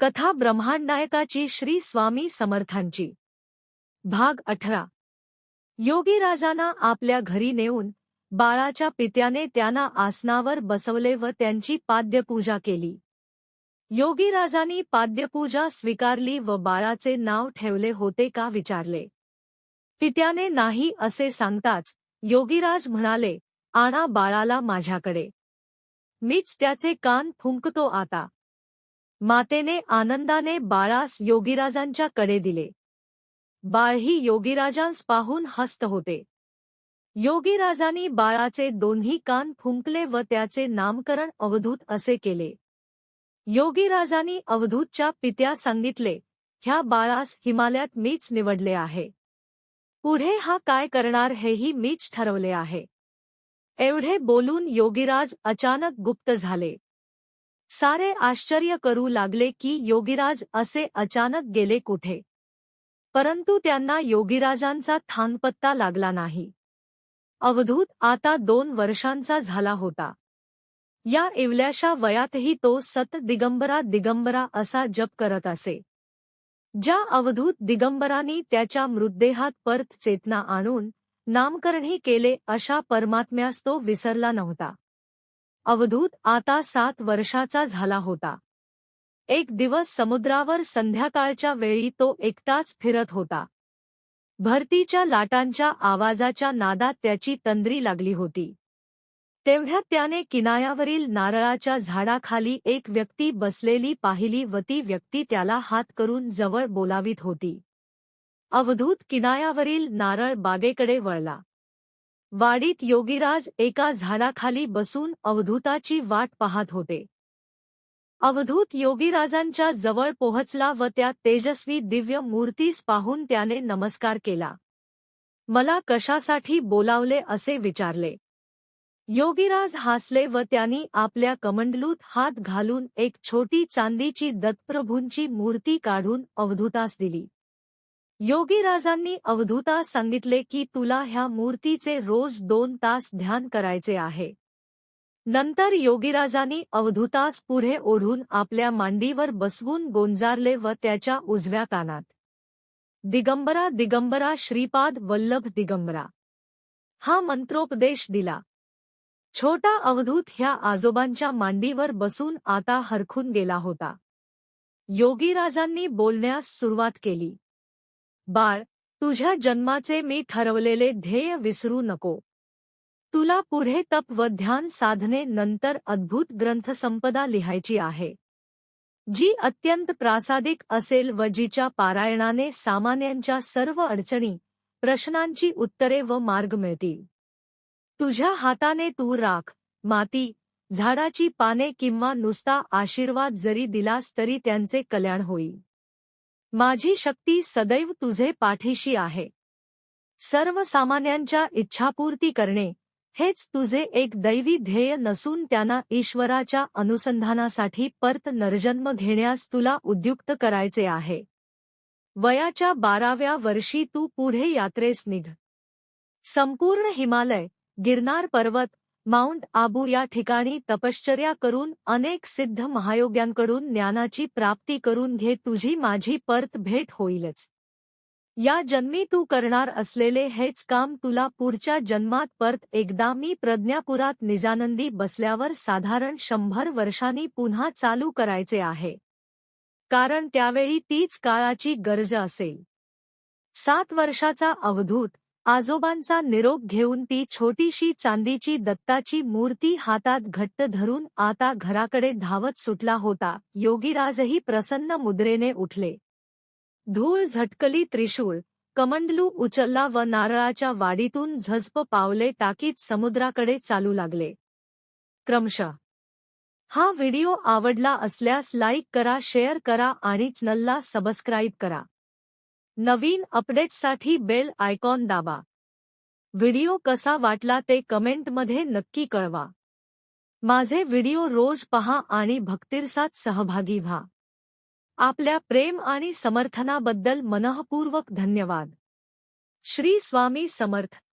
कथा ब्रह्मांडनायकाची श्री स्वामी समर्थांची. भाग अठरा. योगीराजांना आपल्या घरी नेऊन बाळाच्या पित्याने त्यांना आसनावर बसवले व त्यांची पाद्यपूजा केली. योगीराजांनी पाद्यपूजा स्वीकारली व बाळाचे नाव ठेवले होते का विचारले. पित्याने नाही असे सांगताच योगीराज म्हणाले आणा बाळाला माझ्याकडे. मीच त्याचे कान फुंकतो आता. मातेने आनंदाने बाळास योगीराजांच्या कडे दिले. बाळही योगीराजांस पाहून हस्त होते. योगीराजांनी बाळाचे दोन्ही कान फुंकले व त्याचे नामकरण अवधूत असे केले. योगीराजांनी अवधूतच्या पित्या सांगितले ह्या बाळास हिमालयात मीच निवडले आहे. पुढे हा काय करणार हेही मीच ठरवले आहे. एवढे बोलून योगीराज अचानक गुप्त झाले. सारे आश्चर्य करू लागले की योगीराज असे अचानक गेले कुठे? परंतु त्यांना योगीराजांचा थानपत्ता लागला नाही. अवधूत आता दोन वर्षांचा झाला होता. या इवल्याशा वयातही तो सत दिगंबरा दिगंबरा असा जप करत असे. ज्या अवधूत दिगंबरांनी त्याच्या मृतदेहात परत चेतना आणून नामकरणही केले अशा परमात्म्यास तो विसरला नव्हता. अवधूत आता सात वर्षाचा झाला होता. एक दिवस समुद्रावर संध्याकाळच्या वेळी तो एकटाच फिरत होता. भरतीच्या लाटांच्या आवाजाच्या नादात त्याची तंद्री लागली होती. तेवढ्यात त्याने किनायावरील नारळाच्या झाडाखाली एक व्यक्ती बसलेली पाहिली व ती व्यक्ती त्याला हात करून जवळ बोलावीत होती. अवधूत किनायावरील नारळ बागेकडे वळला. वाडीत योगीराज एका झाडाखाली बसून अवधूताची वाट पाहत होते. अवधूत योगीराजांच्या जवळ पोहोचला व त्या तेजस्वी दिव्य मूर्तीस पाहून त्याने नमस्कार केला. मला कशासाठी बोलावले असे विचारले योगीराज हासले व त्यांनी आपल्या कमंडलूत हात घालून एक छोटी चांदीची दत्तप्रभूंची मूर्ती काढून अवधूतास दिली. योगीराजांनी अवधूतास सांगितले की तुला ह्या मूर्तीचे रोज दोन तास ध्यान करायचे आहे. नंतर योगीराजांनी अवधूतास पुढे ओढून आपल्या मांडीवर बसवून गोंजारले व त्याच्या उजव्या कानात. दिगंबरा दिगंबरा श्रीपाद वल्लभ दिगंबरा. हा मंत्रोपदेश दिला. छोटा अवधूत ह्या आजोबांच्या मांडीवर बसून आता हरखून गेला होता. योगीराजांनी बोलण्यास सुरुवात केली. बाळ तुझ्या जन्माचे मी ठरवलेले ध्येय विसरू नको. तुला पुढे तप व ध्यान साधने नंतर अद्भुत ग्रंथसंपदा लिहायची आहे. जी अत्यंत प्रासादिक असेल व जिच्या पारायणाने सामान्यांच्या सर्व अडचणी प्रश्नांची उत्तरे व मार्ग मिळतील. तुझ्या हाताने तू राख माती झाडाची पाने किंवा नुसता आशीर्वाद जरी दिलास तरी त्यांचे कल्याण होईल. माझी शक्ती सदैव तुझे पाठीशी आहे. सर्वसामान्यांच्या इच्छापूर्ती करणे हेच तुझे एक दैवी ध्येय नसून त्यांना ईश्वराच्या अनुसंधानासाठी परत नरजन्म घेण्यास तुला उद्युक्त करायचे आहे. वयाच्या बाराव्या वर्षी तू पुढे यात्रेस निघ. संपूर्ण हिमालय गिरनार पर्वत माउंट आबू या ठिकाणी तपश्चर्या करून अनेक सिद्ध महायोग्यांकडून ज्ञानाची प्राप्ती करून घे तुझी माझी परत भेट होईलच. या जन्मी तू करणार असलेले हेच काम तुला पुढच्या जन्मात परत एकदा मी प्रज्ञापुरात निजानंदी बसल्यावर साधारण शंभर वर्षांनी पुन्हा चालू करायचे आहे. कारण त्यावेळी तीच काळाची गरज असेल. सात वर्षाचा अवधूत आजोबांचा निरोप घेऊन ती छोटीशी चांदीची दत्ताची मूर्ती हातात घट्ट धरून आता घराकडे धावत सुटला होता. योगीराजही प्रसन्न मुद्रेने उठले. धूळ झटकली त्रिशूळ. कमंडलू उचलला व नारळाच्या वाडीतून झजप पावले टाकीत समुद्राकडे चालू लागले. क्रमशः. हा व्हिडिओ आवडला असल्यास लाईक करा शेअर करा आणि चॅनलला सबस्क्राईब करा. नवीन अपडेट्ससाठी बेल आयकॉन दाबा. वीडियो कसा वाटला ते कमेंटमध्ये नक्की कहवा माझे व्हिडिओ रोज पहा आणि भक्तिरसात सहभागी व्हा. आपल्या प्रेम आणि समर्थनाबद्दल मनःपूर्वक धन्यवाद. श्री स्वामी समर्थ.